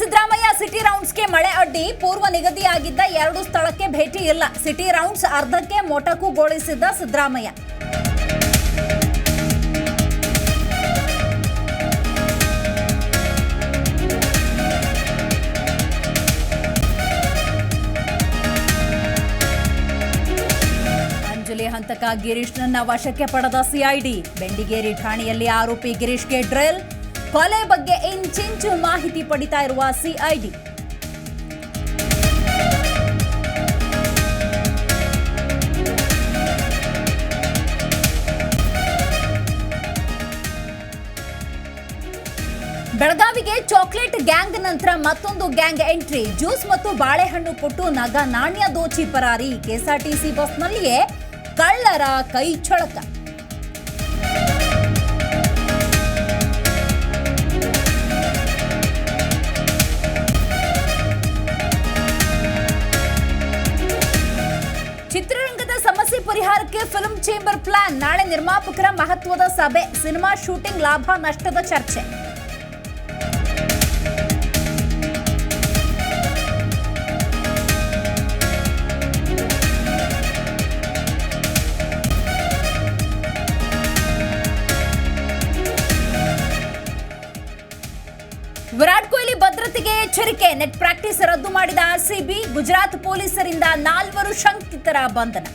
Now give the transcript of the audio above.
Siddaramaiah city ರೌಂಡ್ಸ್ಗೆ ಮಳೆ ಅಡ್ಡಿ. ಪೂರ್ವ ನಿಗದಿಯಾಗಿದ್ದ ಎರಡು ಸ್ಥಳಕ್ಕೆ ಭೇಟಿ ಇಲ್ಲ. ಸಿಟಿ ರೌಂಡ್ಸ್ ಅರ್ಧಕ್ಕೆ ಮೊಟಕುಗೊಳಿಸಿದ್ದ ಸಿದ್ದರಾಮಯ್ಯ. ಹಂತಕ ಗಿರೀಶ್ನನ್ನ ವಶಕ್ಕೆ ಪಡೆದ ಸಿಐಡಿ. ಬೆಂಡಿಗೇರಿ ಠಾಣೆಯಲ್ಲಿ ಆರೋಪಿ ಗಿರೀಶ್ಗೆ ಡ್ರಿಲ್. ಕೊಲೆ ಬಗ್ಗೆ ಇಂಚಿಂಚು ಮಾಹಿತಿ ಪಡಿತಾ ಇರುವ ಸಿಐಡಿ. ಬೆಳಗಾವಿಗೆ ಚಾಕ್ಲೇಟ್ ಗ್ಯಾಂಗ್ ನಂತರ ಮತ್ತೊಂದು ಗ್ಯಾಂಗ್ ಎಂಟ್ರಿ. ಜ್ಯೂಸ್ ಮತ್ತು ಬಾಳೆಹಣ್ಣು ಕೊಟ್ಟು ನಗ ನಾಣ್ಯ ದೋಚಿ ಪರಾರಿ. ಕೆಎಸ್ಆರ್ಟಿಸಿ ಬಸ್ನಲ್ಲಿಯೇ ಕಳ್ಳರ ಕೈ ಚಳಕ ಸಮಸ್ಯೆ ಪರಿಹಾರಕ್ಕೆ ಫಿಲ್ಮ್ ಚೇಂಬರ್ ಪ್ಲಾನ್ ನಾಳೆ ನಿರ್ಮಾಪಕರ ಮಹತ್ವದ ಸಭೆ. ಸಿನಿಮಾ ಶೂಟಿಂಗ್ ಲಾಭ, ನಷ್ಟದ ಚರ್ಚೆ. ವಿರಾಟ್ ಕೊಹ್ಲಿ ಭದ್ರತೆಗೆ ಎಚ್ಚರಿಕೆ. ನೆಟ್ ಪ್ರಾಕ್ಟೀಸ್ ರದ್ದು ಮಾಡಿದ ಆರ್ಸಿಬಿ ಗುಜರಾತ್ ಪೊಲೀಸರಿಂದ ನಾಲ್ವರು ಶಂಕಿತರ ಬಂಧನ.